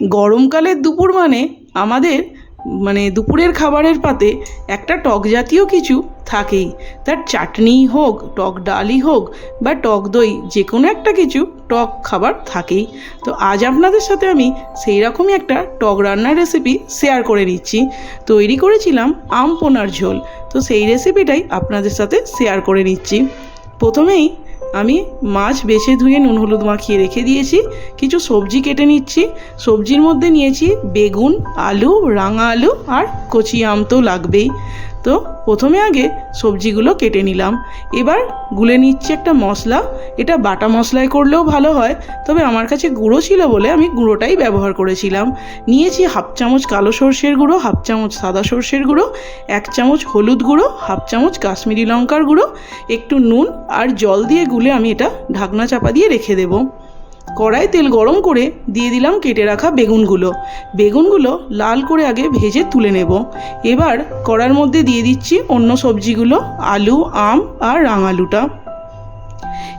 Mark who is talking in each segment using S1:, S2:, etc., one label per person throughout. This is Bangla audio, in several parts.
S1: গরমকালের দুপুর মানে আমাদের মানে দুপুরের খাবারের পাতে একটা টক জাতীয় কিছু থাকেই। তার চাটনিই হোক, টক ডালই হোক বা টক দই যে কোনো একটা কিছু টক খাবার থাকেই। তো আজ আপনাদের সাথে আমি সেই রকমই একটা টক রান্নার রেসিপি শেয়ার করে নিচ্ছি। তৈরি করেছিলাম আম পোনার ঝোল। তো সেই রেসিপিটাই আপনাদের সাথে শেয়ার করে নিচ্ছি। প্রথমেই আমি মাছ বেছে ধুয়ে নুন হলুদ মাখিয়ে রেখে দিয়েছি, কিছু সবজি কেটে নিচ্ছি, সবজির মধ্যে নিয়েছি বেগুন, আলু, রাঙা আলু আর কচি আম তো লাগবেই। তো প্রথমে আগে সবজিগুলো কেটে নিলাম। এবার গুলে নিচ্ছি একটা মশলা এটা বাটা মশলায় করলেও ভালো হয়, তবে আমার কাছে গুঁড়ো ছিল বলে আমি গুঁড়োটাই ব্যবহার করেছিলাম। নিয়েছি হাফ চামচ কালো সর্ষের গুঁড়ো, হাফ চামচ সাদা সর্ষের গুঁড়ো, এক চামচ হলুদ গুঁড়ো, হাফ চামচ কাশ্মীরি লঙ্কার গুঁড়ো, একটু নুন আর জল দিয়ে গুলে আমি এটা ঢাকনা চাপা দিয়ে রেখে দেবো। কড়াই তেল গরম করে দিয়ে দিলাম কেটে রাখা বেগুনগুলো। বেগুনগুলো লাল করে আগে ভেজে তুলে নেব। এবার কড়ার মধ্যে দিয়ে দিচ্ছি অন্য সবজিগুলো, আলু, আম আর রাঙালুটা।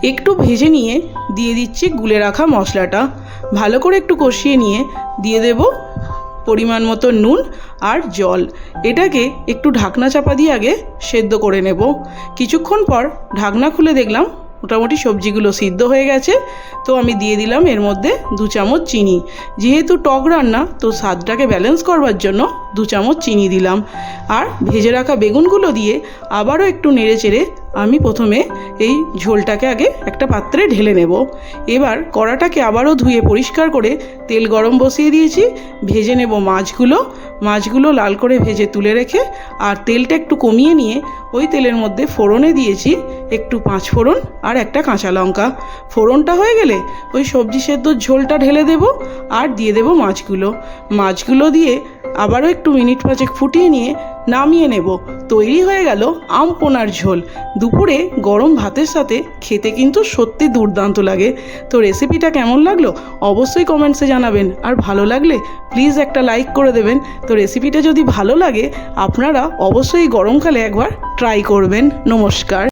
S1: একটু ভেজে নিয়ে দিয়ে দিচ্ছি গুলে রাখা মশলাটা। ভালো করে একটু কষিয়ে নিয়ে দিয়ে দেব পরিমাণ মতো নুন আর জল। এটাকে একটু ঢাকনা চাপা দিয়ে আগে সেদ্ধ করে নেব। কিছুক্ষণ পর ঢাকনা খুলে দেখলাম মোটামুটি সবজিগুলো সিদ্ধ হয়ে গেছে। তো আমি দিয়ে দিলাম এর মধ্যে দু চামচ চিনি। যেহেতু টক রান্না, তো স্বাদটাকে ব্যালেন্স করবার জন্য দু চামচ চিনি দিলাম। আর ভেজে রাখা বেগুনগুলো দিয়ে আবারও একটু নেড়ে চেড়ে আমি প্রথমে এই ঝোলটাকে আগে একটা পাত্রে ঢেলে নেব। এবার কড়াটাকে আবারও ধুয়ে পরিষ্কার করে তেল গরম বসিয়ে দিয়েছি। ভেজে নেব মাছগুলো। মাছগুলো লাল করে ভেজে তুলে রেখে আর তেলটা একটু কমিয়ে নিয়ে ওই তেলের মধ্যে ফোড়নে দিয়েছি একটু পাঁচ ফোড়ন আর একটা কাঁচা লঙ্কা। ফোড়নটা হয়ে গেলে ওই সবজি সেদ্ধর ঝোলটা ঢেলে দেব আর দিয়ে দেব মাছগুলো। মাছগুলো দিয়ে আবারও একটু মিনিট পাঁচেক ফুটিয়ে নিয়ে নামিয়ে নেব। তৈরি হয়ে গেল আম পোনার ঝোল। দুপুরে গরম ভাতের সাথে খেতে কিন্তু সত্যি দুর্দান্ত লাগে। তো রেসিপিটা কেমন লাগল? অবশ্যই কমেন্টসে জানাবেন। আর ভালো লাগলে প্লিজ একটা লাইক করে দেবেন। তো রেসিপিটা যদি ভালো লাগে আপনারা অবশ্যই গরমকালে একবার ট্রাই করবেন। নমস্কার।